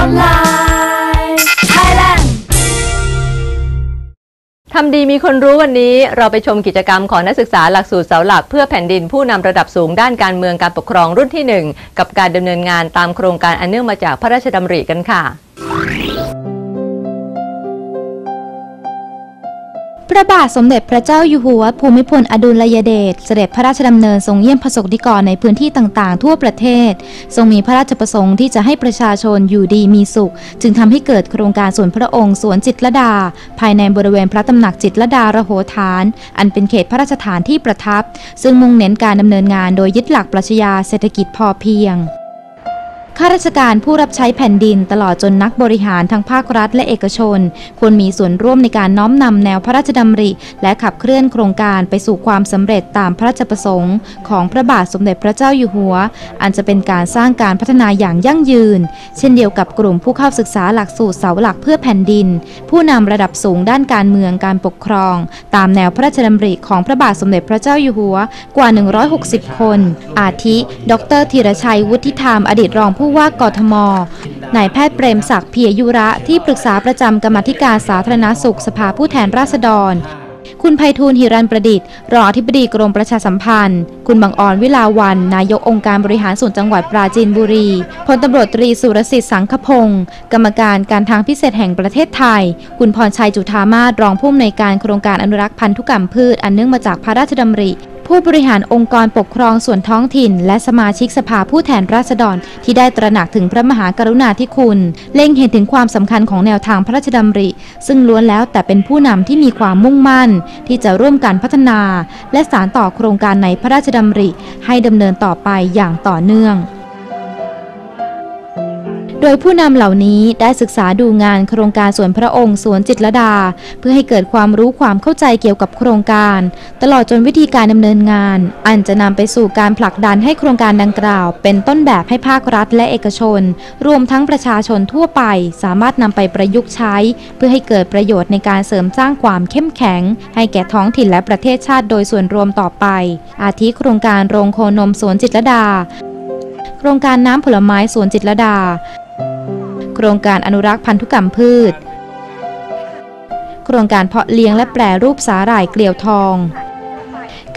ออนไลน์ Thailand ทำดีมีคนรู้วันนี้เราไปชมกิจกรรมของนักศึกษาหลักสูตรเสาหลักเพื่อแผ่นดินผู้นำระดับสูงด้านการเมืองการปกครองรุ่นที่ 1 กับการดำเนินงานตามโครงการอันเนื่องมาจากพระราชดำริกันค่ะ พระบาทสมเด็จพระเจ้าอยู่หัว ภูมิพลอดุลยเดชเสด็จพระราชดำเนินทรงเยี่ยมประสบนิกรในพื้นที่ต่างๆ ทั่วประเทศ ทรงมีพระราชประสงค์ที่จะให้ประชาชนอยู่ดีมีสุข จึงทำให้เกิดโครงการสวนพระองค์สวนจิตรดา ภายในบริเวณพระตำหนักจิตรดาระโหฐาน อันเป็นเขตพระราชฐานที่ประทับ ซึ่งมุ่งเน้นการดำเนินงานโดยยึดหลักปรัชญาเศรษฐกิจพอเพียง ข้าราชการผู้รับใช้แผ่นดินตลอดจนนักบริหารทั้งภาครัฐและเอกชน ควรมีส่วนร่วมในการน้อมนำแนวพระราชดำริ และขับเคลื่อนโครงการไปสู่ความสำเร็จตามพระราชประสงค์ ของพระบาทสมเด็จพระเจ้าอยู่หัว อันจะเป็นการสร้างการพัฒนาอย่างยั่งยืน เช่นเดียวกับกลุ่มผู้เข้าศึกษาหลักสูตรเสาหลักเพื่อแผ่นดิน ผู้นำระดับสูงด้านการเมืองการปกครอง ตามแนวพระราชดำริของพระบาทสมเด็จพระเจ้าอยู่หัวกว่า 160 คน อาทิ ดรธีรชัยวุฒิธรรมอดีตรองผู้ว่ากทม นายแพทย์เปรมศักดิ์เพียยุระที่ปรึกษาประจำกรรมธิการสาธารณสุขสภาผู้แทนราษฎร คุณไพฑูรย์หิรันประดิษฐ์ รองอธิบดีกรมประชาสัมพันธ์ คุณบางออนวิลาวัน นายกองค์การบริหารส่วนจังหวัดปราจีนบุรี พลตำรวจตรีสุรสิทธิ์สังคพงศ์กรรมการการทางพิเศษแห่งประเทศไทย คุณพรชัยจุธามาศรองผู้อำนวยการโครงการอนุรักษ์พันธุกรรมพืช อันเนื่องมาจากพระราชดำริ ผู้บริหารองค์กรปกครองส่วนท้องถิ่น และสมาชิกสภาผู้แทนราษฎร ที่ได้ตระหนักถึงพระมหากรุณาธิคุณ เล็งเห็นถึงความสำคัญของแนวทางพระราชดำริ ซึ่งล้วนแล้วแต่เป็นผู้นำที่มีความมุ่งมั่น ที่จะร่วมกันพัฒนา และสานต่อโครงการในพระราชดำริ ให้ดำเนินต่อไปอย่างต่อเนื่อง โดยผู้นำเหล่านี้ได้ศึกษาดูงานโครงการสวนพระองค์สวนจิตรดา เพื่อให้เกิดความรู้ความเข้าใจเกี่ยวกับโครงการ ตลอดจนวิธีการดำเนินงาน อันจะนำไปสู่การผลักดันให้โครงการดังกล่าว เป็นต้นแบบให้ภาครัฐและเอกชน รวมทั้งประชาชนทั่วไป สามารถนำไปประยุกต์ใช้ เพื่อให้เกิดประโยชน์ในการเสริมสร้างความเข้มแข็ง ให้แก่ท้องถิ่นและประเทศชาติโดยส่วนรวมต่อไป อาทิโครงการโรงโคนมสวนจิตรดา โครงการน้ำผลไม้สวนจิตรดา โครงการอนุรักษ์พันธุกรรมพืช โครงการเพาะเลี้ยงและแปรรูปสาหร่ายเกลียวทอง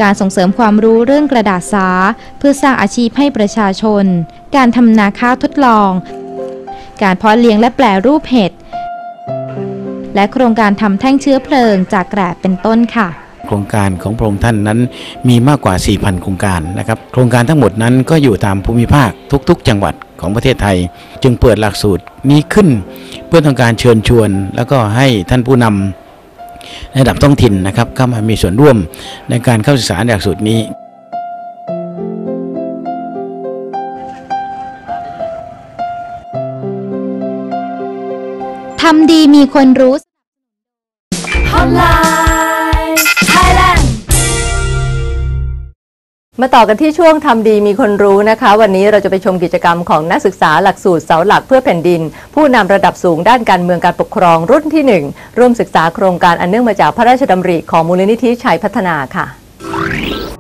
การส่งเสริมความรู้เรื่องกระดาษสา เพื่อสร้างอาชีพให้ประชาชน การทำนาข้าวทดลอง การเพาะเลี้ยงและแปรรูปเห็ด และโครงการทำแท่งเชื้อเพลิงจากแกระเป็นต้นค่ะโครงการของพระองค์ท่านนั้นมีมากกว่า 4,000 โครงการนะครับ โครงการทั้งหมดนั้นก็อยู่ตามภูมิภาคทุก ๆ จังหวัด ของประเทศไทย จึงเปิดหลักสูตรนี้ขึ้น เพื่อต้องการเชิญชวน แล้วก็ให้ท่านผู้นำในระดับท้องถิ่นนะครับเข้ามามีส่วนร่วมในการเข้าศึกษาหลักสูตรนี้ทำดีมีคนรู้ มาต่อกันที่ช่วงทำดีมีคนรู้นะคะ วันนี้เราจะไปชมกิจกรรมของนักศึกษาหลักสูตรเสาหลักเพื่อแผ่นดิน ผู้นำระดับสูงด้านการเมืองการปกครองรุ่นที่ 1 ร่วมศึกษาโครงการอันเนื่องมาจากพระราชดำริของมูลนิธิชัยพัฒนาค่ะ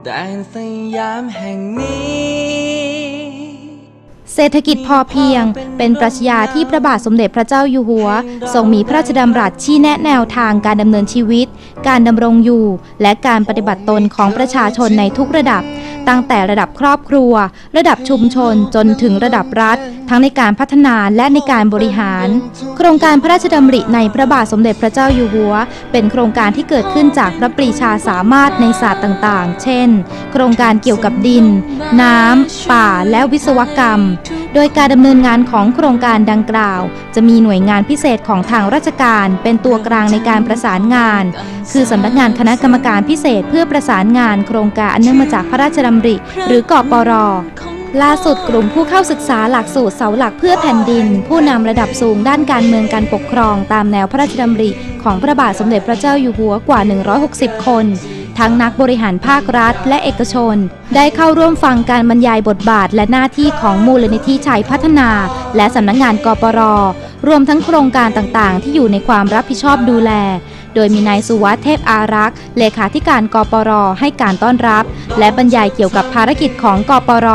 แดนสยามแห่งนี้เศรษฐกิจพอเพียง เป็นปรัชญาที่พระบาทสมเด็จพระเจ้าอยู่หัว ทรงมีพระราชดำรัสชี้แนะแนวทางการดำเนินชีวิต การดำรงอยู่ และการปฏิบัติตนของประชาชนในทุกระดับ ตั้งแต่ระดับครอบครัว ระดับชุมชนจนถึงระดับรัฐ ทั้งในการพัฒนาและในการบริหาร โครงการพระราชดำริในพระบาทสมเด็จพระเจ้าอยู่หัว เป็นโครงการที่เกิดขึ้นจากพระปรีชาสามารถในศาสตร์ต่างๆ เช่น โครงการเกี่ยวกับดิน น้ำป่าและวิศวกรรม โดยการดำเนินงานของโครงการดังกล่าว จะมีหน่วยงานพิเศษของทางราชการเป็นตัวกลางในการประสานงาน คือสำนักงานคณะกรรมการพิเศษเพื่อประสานงานโครงการอันเนื่องมาจากพระราชดำริ หรือกอปรล่าสุดกลุ่มผู้เข้าศึกษาหลักสูตรเสาหลักเพื่อแผ่นดิน ผู้นำระดับสูงด้านการเมืองการปกครอง ตามแนวพระราชดำริ ของพระบาทสมเด็จพระเจ้าอยู่หัวกว่า 160 คน ทั้งนักบริหารภาครัฐ และเอกชน ได้เข้าร่วมฟังการบรรยายบทบาทและหน้าที่ของมูลนิธิชัยพัฒนา และสำนักงานกปร รวมทั้งโครงการต่างๆ ที่อยู่ในความรับผิดชอบดูแล โดยมีนายสุวัสด์เทพอารักษ์เลขาธิการกปรให้การต้อนรับ และบรรยายเกี่ยวกับภารกิจของกปร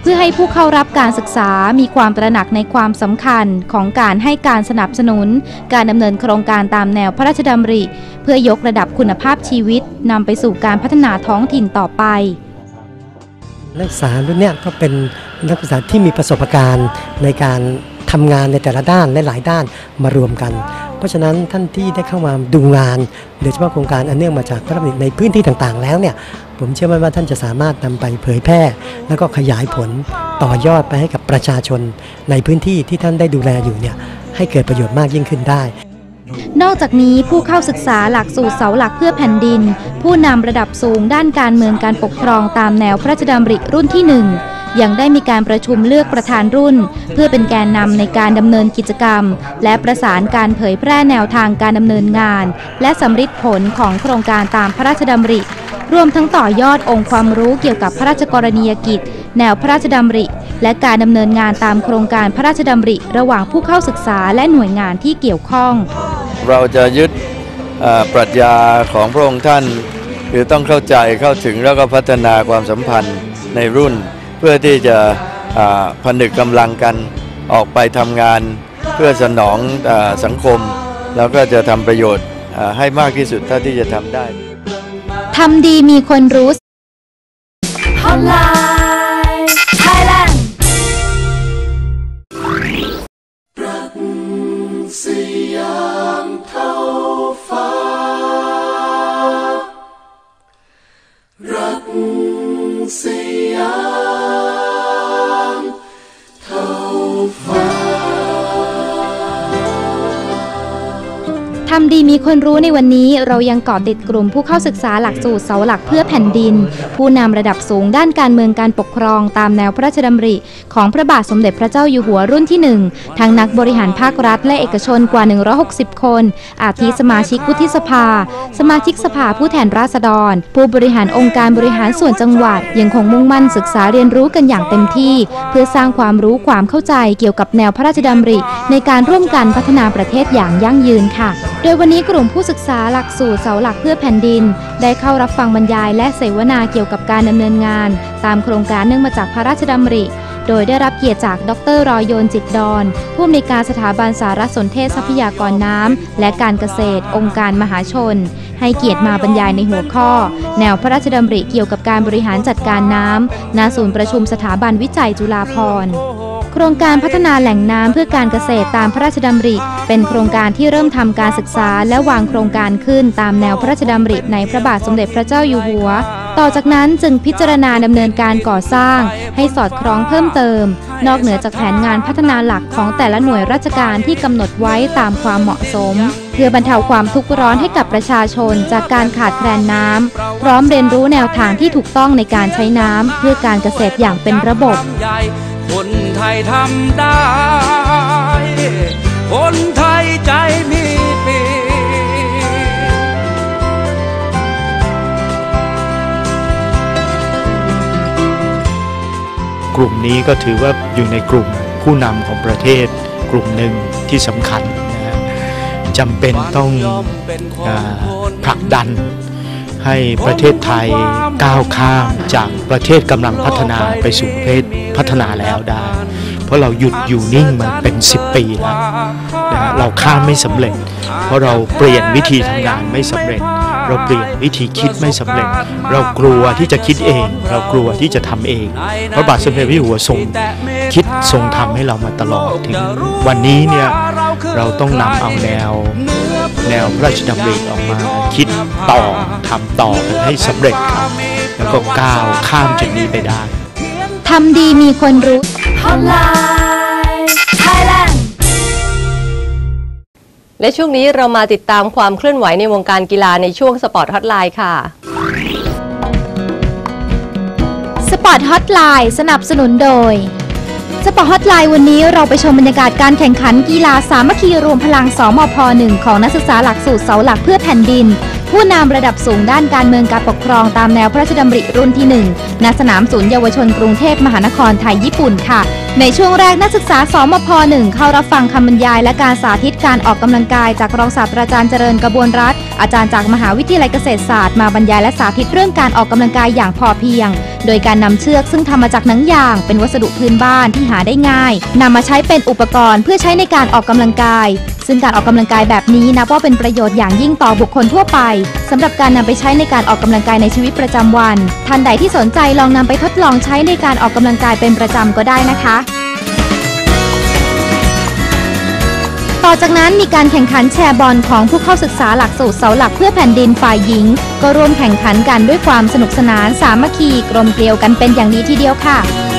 เพื่อให้ผู้เข้ารับการศึกษามีความตระหนักในความสำคัญของการให้การสนับสนุน การดำเนินโครงการตามแนวพระราชดำริ เพื่อยกระดับคุณภาพชีวิตนำไปสู่การพัฒนาท้องถิ่นต่อไป นักศึกษารุ่นเนี้ยก็เป็นนักศึกษาที่มีประสบการณ์ในการ ทำงานในแต่ละด้านและหลายด้านมารวมกัน เพราะฉะนั้นท่านที่ได้เข้ามาดูงานโดยเฉพาะโครงการอันเนื่องมาจากพระราชดำริในพื้นที่ต่างๆ แล้วเนี่ยผมเชื่อมั่นว่าท่านจะสามารถนำไปเผยแพร่ แล้วก็ขยายผลต่อยอดไปให้กับประชาชนในพื้นที่ที่ท่านได้ดูแลอยู่เนี่ยให้เกิดประโยชน์มากยิ่งขึ้นได้นอกจากนี้ผู้เข้าศึกษาหลักสูตรเสาหลักเพื่อแผ่นดิน ผู้นำระดับสูงด้านการเมืองการปกครองตามแนวพระราชดำริรุ่นที่หนึ่ง ยังได้มีการประชุมเลือกประธานรุ่น เพื่อเป็นแกนนำในการดำเนินกิจกรรม และประสานการเผยแพร่แนวทางการดำเนินงาน และสำฤทธิ์ผลของโครงการตามพระราชดำริรวมทั้งต่อยอดองค์ความรู้เกี่ยวกับพระราชกรณียกิจ แนวพระราชดำริ และการดำเนินงานตามโครงการพระราชดำริ ระหว่างผู้เข้าศึกษาและหน่วยงานที่เกี่ยวข้อง เราจะยึดปรัชญาของพระองค์ท่าน คือต้องเข้าใจเข้าถึงแล้วก็พัฒนาความสัมพันธ์ในรุ่น เพื่อที่จะอ่าผนึกกำลังกันออกไปทำงาน เพื่อสนองอาสังคม แล้วก็จะทำประโยชน์อ่าให้มากที่สุดเท่าที่จะทำได้ทำดีมีคนรู้ Hotline ดีมีคนรู้ในวันนี้เรายังเกาะติดกลุ่มผู้เข้าศึกษาหลักสูตรเสาหลักเพื่อแผ่นดิน ผู้นำระดับสูงด้านการเมืองการปกครองตามแนวพระราชดำริ ของพระบาทสมเด็จพระเจ้าอยู่หัวรุ่นที่ 1 ทั้งนักบริหารภาครัฐและเอกชนกว่า 160 คน อาทิสมาชิกวุฒิสภา สมาชิกสภาผู้แทนราษฎร ผู้บริหารองค์การบริหารส่วนจังหวัด ยังคงมุ่งมั่นศึกษาเรียนรู้กันอย่างเต็มที่ เพื่อสร้างความรู้ความเข้าใจเกี่ยวกับแนวพระราชดำริ ในการร่วมกันพัฒนาประเทศอย่างยั่งยืนค่ะ โดยวันนี้กลุ่มผู้ศึกษาหลักสูตรเสาหลักเพื่อแผ่นดิน ได้เข้ารับฟังบรรยายและเสวนาเกี่ยวกับการดำเนินงาน ตามโครงการเนื่องมาจากพระราชดำริ โดยได้รับเกียรติจากดรรอยโยนจิตดอนผู้อำนวยการสถาบันสารสนเทศทรัพยากรน้ำและการเกษตร องค์การมหาชน ให้เกียรติมาบรรยายในหัวข้อ แนวพระราชดำริเกี่ยวกับการบริหารจัดการน้ำณศูนย์ประชุมสถาบันวิจัยจุฬาภรณ์ โครงการพัฒนาแหล่งน้ำเพื่อการเกษตรตามพระราชดำริ เป็นโครงการที่เริ่มทำการศึกษาและวางโครงการขึ้นตามแนวพระราชดำริในพระบาทสมเด็จพระเจ้าอยู่หัว ต่อจากนั้นจึงพิจารณาดำเนินการก่อสร้าง ให้สอดคล้องเพิ่มเติม นอกเหนือจากแผนงานพัฒนาหลักของแต่ละหน่วยราชการที่กำหนดไว้ตามความเหมาะสม เพื่อบรรเทาความทุกข์ร้อนให้กับประชาชนจากการขาดแคลนน้ำพร้อมเรียนรู้แนวทางที่ถูกต้องในการใช้น้ำเพื่อการเกษตรอย่างเป็นระบบ คนไทยทำได้ คนไทยใจมีปีกลุ่มนี้ก็ถือว่าอยู่ในกลุ่มผู้นำของประเทศ กลุ่มหนึ่งที่สำคัญนะจำเป็นต้องผลักดัน ให้ประเทศไทยก้าวข้ามจากประเทศกำลังพัฒนาไปสู่ประเทศพัฒนาแล้วได้ เพราะเราหยุดอยู่นิ่งมาเป็น 10 ปีแล้วนะเราข้ามไม่สำเร็จ เพราะเราเปลี่ยนวิธีทำงานไม่สำเร็จ เราเปลี่ยนวิธีคิดไม่สำเร็จ เรากลัวที่จะคิดเอง เรากลัวที่จะทำเอง พระบาทสมเด็จพระเจ้าอยู่หัวทรงคิดทรงทำให้เรามาตลอดถึงวันนี้เนี่ยเราต้องนำเอาแนว แนวพระราชดำริออกมา คิดต่อทำต่อกันให้สำเร็จครับแล้วก็ก้าวข้ามจุดนี้ไปได้ทำดีมีคนรู้ Hotline และช่วงนี้เรามาติดตามความเคลื่อนไหวในวงการกีฬาในช่วงสปอร์ตฮอตไลน์ค่ะ สปอร์ตฮอตไลน์สนับสนุนโดย สปอร์ตฮอตไลน์วันนี้เราไปชมบรรยากาศการแข่งขันกีฬาสามัคคีรวมพลังสมพ .1 ของนักศึกษาหลักสูตรเสาหลักเพื่อแผ่นดิน ผู้นำระดับสูงด้านการเมืองการปกครองตามแนวพระราชดำริรุ่นที่1ณสนามศูนย์เยาวชนกรุงเทพมหานครไทยญี่ปุ่นค่ะ ในช่วงแรกนักศึกษาสมพ .1 เข้ารับฟังคำบรรยายและการสาธิตการออกกำลังกายจากรองศาสตราจารย์เจริญกระบวนรัฐ อาจารย์จากมหาวิทยาลัยเกษตรศาสตร์มาบรรยายและสาธิตเรื่องการออกกำลังกายอย่างพอเพียง โดยการนำเชือกซึ่งทำมาจากหนังยาง เป็นวัสดุพื้นบ้านที่หาได้ง่ายนำมาใช้เป็นอุปกรณ์เพื่อใช้ในการออกกำลังกาย ซึ่งการออกกำลังกายแบบนี้นับว่าเป็นประโยชน์อย่างยิ่งต่อบุคคลทั่วไปสำหรับการนำไปใช้ในการออกกำลังกายในชีวิตประจำวัน ท่านใดที่สนใจลองนำไปทดลองใช้ในการออกกำลังกายเป็นประจำก็ได้นะคะต่อจากนั้นมีการแข่งขันแชร์บอลของผู้เข้าศึกษาหลักสูตรเสาหลักเพื่อแผ่นดินฝ่ายหญิง ก็ร่วมแข่งขันกันด้วยความสนุกสนานสามัคคีกลมเกลียวกันเป็นอย่างดีทีเดียวค่ะ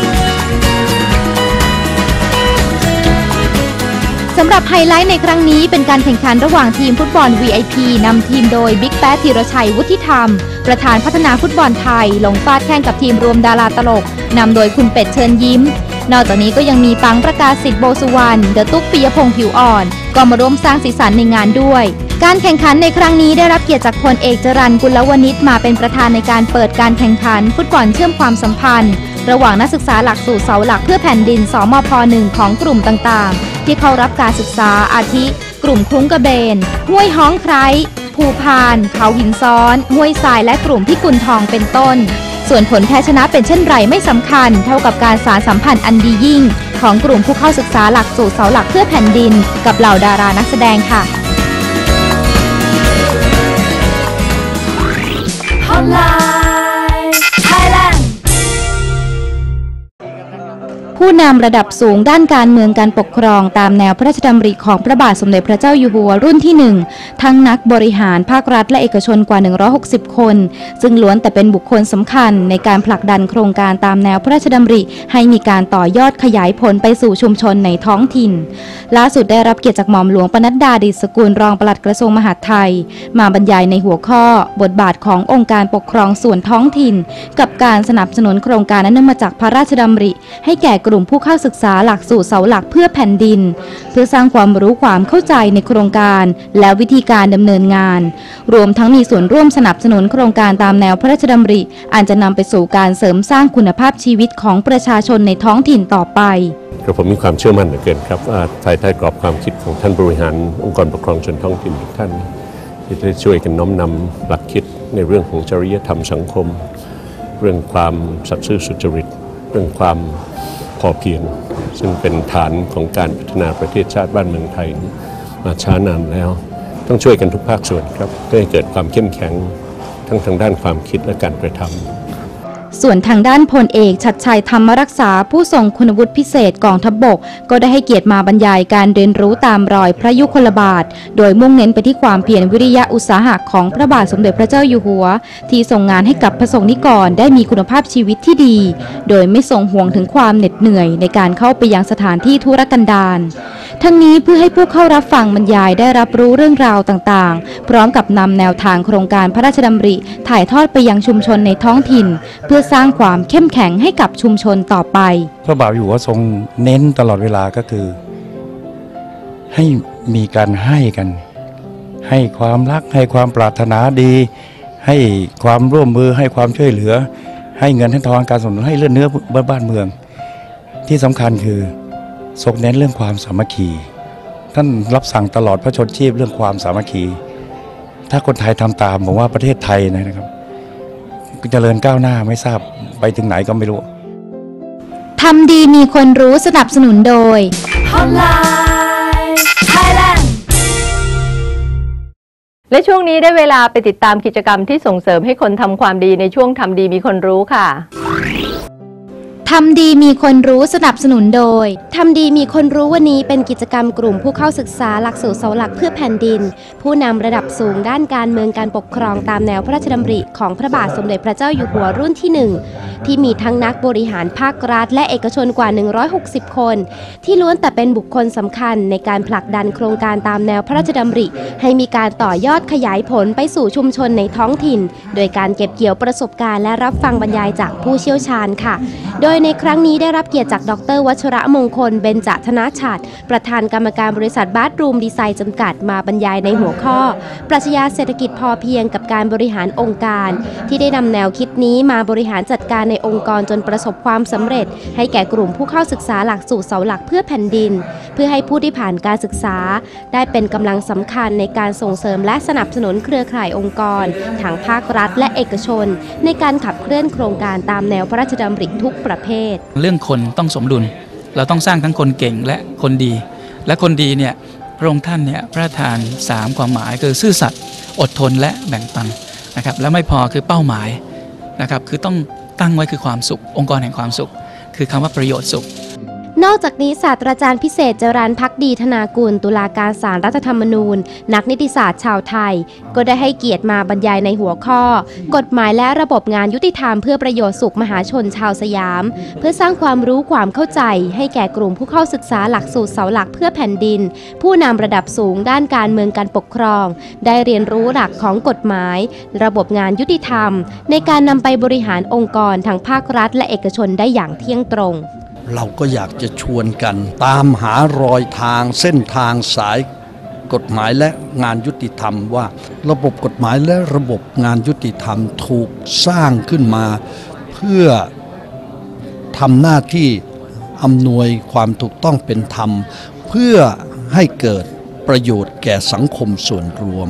ำหรับไฮไลท์ในครั้งนี้เป็นการแข่งขันระหว่างทีมฟุตบอล VIP นำทีมโดยบิ๊กแป๊ดธีรชัยวุฒิธรรม ประธานพัฒนาฟุตบอลไทย ลงฟาดแข่งกับทีมรวมดาราตลกนำโดยคุณเป็ดเชิญยิ้ม นอกจากนี้ก็ยังมีปังประกาศสิทธิ์โบสุวรรณเดอะตุ๊กปิยพงษ์ผิวอ่อน ก็มาร่วมสร้างสีสันในงานด้วย การแข่งขันในครั้งนี้ได้รับเกียรติจากพลเอกจรันกุลวณิชมาเป็นประธานในการเปิดการแข่งขัน ฟุตบอลเชื่อมความสัมพันธ์ ระหว่างนักศึกษาหลักสูตรเสาหลักเพื่อแผ่นดินสมพ .1 ของกลุ่มต่างๆ ที่เข้ารับการศึกษาอาทิ กลุ่มคลุ้งกระเบน ห้วยฮ้องไคร้ภูพาน เขาหินซ้อน ห้วยทรายและกลุ่มพิกุลทองเป็นต้น ส่วนผลแพ้ชนะเป็นเช่นไรไม่สำคัญ เท่ากับการสารสัมพันธ์อันดียิ่ง ของกลุ่มผู้เข้าศึกษาหลักสูตรเสาหลักเพื่อแผ่นดิน กับเหล่าดารานักแสดงค่ะ Hotline ผู้นำระดับสูงด้านการเมืองการปกครองตามแนวพระราชดำริของพระบาทสมเด็จพระเจ้าอยู่หัวรุ่นที่ 1 ทั้งนักบริหารภาครัฐและเอกชนกว่า 160 คน ซึ่งล้วนแต่เป็นบุคคลสำคัญในการผลักดันโครงการตามแนวพระราชดำริ ให้มีการต่อยอดขยายผลไปสู่ชุมชนในท้องถิ่น ล่าสุดได้รับเกียรติจากหม่อมหลวงปนัดดาดิสกุลรองปลัดกระทรวงมหาดไทย มาบรรยายในหัวข้อ บทบาทขององค์การปกครองส่วนท้องถิ่น กับการสนับสนุนโครงการนั้นมาจากพระราชดำริ ให้แก่กลุ่มผู้เข้าศึกษาหลักสูตรเสาหลักเพื่อแผ่นดิน เพื่อสร้างความรู้ความเข้าใจในโครงการ และวิธีการดำเนินงาน รวมทั้งมีส่วนร่วมสนับสนุนโครงการตามแนวพระราชดำริ อันจะนำไปสู่การเสริมสร้างคุณภาพชีวิตของประชาชนในท้องถิ่นต่อไปกระผมมีความเชื่อมั่นเหลือเกินครับว่าภายใต้กรอบความคิดของท่านบริหารองค์กรปกครองส่วนท้องถิ่นทุกท่านที่ได้ช่วยกันน้อมนำหลักคิดในเรื่องของจริยธรรมสังคม เรื่องความสัตย์ซื่อสุจริต เรื่องความ พอเพียง ซึ่งเป็นฐานของการพัฒนาประเทศชาติบ้านเมืองไทยมาช้านานแล้ว ต้องช่วยกันทุกภาคส่วนครับเพื่อให้เกิดความเข้มแข็ง ทั้งทางด้านความคิดและการกระทำ ส่วนทางด้านพลเอกชัดชัยธรรมรักษาผู้ทรงคุณวุฒิพิเศษกองทัพบบก ก็ได้ให้เกียรติมาบรรยายการเรียนรู้ตามรอยพระยุคลบาท โดยมุ่งเน้นไปที่ความเพียรวิริยะอุตสาหะของพระบาทสมเด็จพระเจ้าอยู่หัว ที่ส่งงานให้กับพระสงฆ์นิกรได้มีคุณภาพชีวิตที่ดี โดยไม่ส่งห่วงถึงความเหน็ดเหนื่อยในการเข้าไปยังสถานที่ธุรกันดาร ทั้งนี้เพื่อให้ผู้เข้ารับฟังบรรยายได้รับรู้เรื่องราวต่างๆ พร้อมกับนำแนวทางโครงการพระราชดำริ ถ่ายทอดไปยังชุมชนในท้องถิ่น เพื่อสร้างความเข้มแข็งให้กับชุมชนต่อไป พระบาทอยู่หัวทรงเน้นตลอดเวลาก็คือ ให้มีการให้กัน ให้ความรักให้ความปรารถนาดี ให้ความร่วมมือให้ความช่วยเหลือ ให้เงินให้ทองการสนับสนุนให้เลือดเนื้อบ้านเมือง ที่สำคัญคือ ทรงเน้นเรื่องความสามัคคี ท่านรับสั่งตลอดพระชนชีพเรื่องความสามัคคี ถ้าคนไทยทำตามผมว่าประเทศไทยนะครับเจริญก้าวหน้าไม่ทราบไปถึงไหนก็ไม่รู้ทำดีมีคนรู้สนับสนุนโดย Hotline Thailand และช่วงนี้ได้เวลาไปติดตามกิจกรรมที่ส่งเสริมให้คนทำความดีในช่วงทำดีมีคนรู้ค่ะ ทำดีมีคนรู้สนับสนุนโดย ทำดีมีคนรู้วันนี้เป็นกิจกรรมกลุ่มผู้เข้าศึกษาหลักสูตรเสาหลักเพื่อแผ่นดิน ผู้นำระดับสูงด้านการเมืองการปกครองตามแนวพระราชดำริของพระบาทสมเด็จพระเจ้าอยู่หัวรุ่นที่1ที่มีทั้งนักบริหารภาครัฐ และเอกชนกว่า 160 คน ที่ล้วนแต่เป็นบุคคลสำคัญในการผลักดันโครงการตามแนวพระราชดำริ ให้มีการต่อยอดขยายผลไปสู่ชุมชนในท้องถิ่น โดยการเก็บเกี่ยวประสบการณ์และรับฟังบรรยายจากผู้เชี่ยวชาญค่ะ โดยในครั้งนี้ได้รับเกียรติจากดร วัชระมงคล เบญจธนาชัดประธานกรรมการบริษัทบาร์รูมดีไซน์จำกัดมาบรรยายในหัวข้อ ปรัชญาเศรษฐกิจพอเพียงกับการบริหารองค์การ ที่ได้นำแนวคิดนี้มาบริหารจัดการในองค์กรจนประสบความสำเร็จ ให้แก่กลุ่มผู้เข้าศึกษาหลักสูตรเสาหลักเพื่อแผ่นดิน เพื่อให้ผู้ที่ผ่านการศึกษา ได้เป็นกำลังสำคัญในการส่งเสริมและสนับสนุนเครือข่ายองค์กรทางภาครัฐและเอกชน ในการขับเคลื่อนโครงการตามแนวพระราชดำริทุกประเภทเรื่องคนต้องสมดุล เราต้องสร้างทั้งคนเก่งและคนดี และคนดีเนี่ยพระองค์ท่านเนี่ยพระราชทาน 3 ความหมายคือซื่อสัตย์อดทนและแบ่งปันนะครับและไม่พอคือเป้าหมายนะครับคือต้องตั้งไว้คือความสุข องค์กรแห่งความสุข คือคำว่าประโยชน์สุข นอกจากนี้ศาสตราจารย์พิเศษจรันพักดีธนากุล ตุลาการศาลรัฐธรรมนูญ นักนิติศาสตร์ชาวไทย ก็ได้ให้เกียรติมาบรรยายในหัวข้อ กฎหมายและระบบงานยุติธรรมเพื่อประโยชน์สุขมหาชนชาวสยาม เพื่อสร้างความรู้ความเข้าใจ ให้แก่กลุ่มผู้เข้าศึกษาหลักสูตรเสาหลักเพื่อแผ่นดิน ผู้นำระดับสูงด้านการเมืองการปกครอง ได้เรียนรู้หลักของกฎหมาย ระบบงานยุติธรรม ในการนำไปบริหารองค์กรทางภาครัฐ และเอกชนได้อย่างเที่ยงตรง เราก็อยากจะชวนกัน ตามหารอยทางเส้นทางสายกฎหมายและงานยุติธรรมว่า ระบบกฎหมายและระบบงานยุติธรรมถูกสร้างขึ้นมา เพื่อทำหน้าที่อำนวยความถูกต้องเป็นธรรม เพื่อให้เกิดประโยชน์แก่สังคมส่วนรวม